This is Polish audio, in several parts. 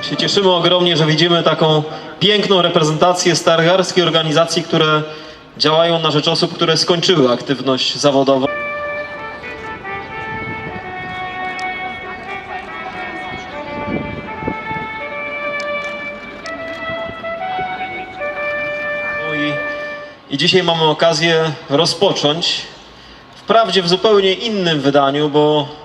Tak się cieszymy ogromnie, że widzimy taką piękną reprezentację stargarskiej organizacji, które działają na rzecz osób, które skończyły aktywność zawodową. No i, I dzisiaj mamy okazję rozpocząć, wprawdzie w zupełnie innym wydaniu, bo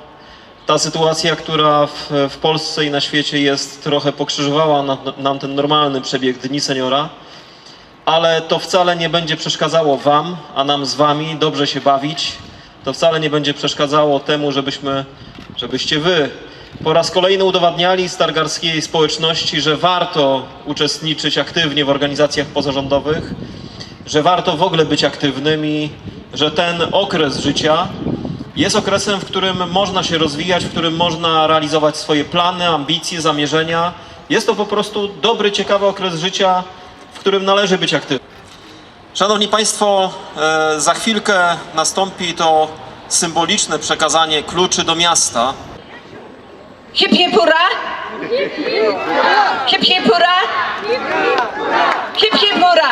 ta sytuacja, która w, w Polsce i na świecie jest, trochę pokrzyżowała na, nam ten normalny przebieg Dni Seniora, ale to wcale nie będzie przeszkadzało Wam, a nam z Wami dobrze się bawić. To wcale nie będzie przeszkadzało temu, żebyśmy, żebyście Wy po raz kolejny udowadniali stargarskiej społeczności, że warto uczestniczyć aktywnie w organizacjach pozarządowych, że warto w ogóle być aktywnym i że ten okres życia jest okresem, w którym można się rozwijać, w którym można realizować swoje plany, ambicje, zamierzenia. Jest to po prostu dobry, ciekawy okres życia, w którym należy być aktywnym. Szanowni Państwo, e, za chwilkę nastąpi to symboliczne przekazanie kluczy do miasta. Hip hip hurra! Hip hip hurra! Hip hip hurra!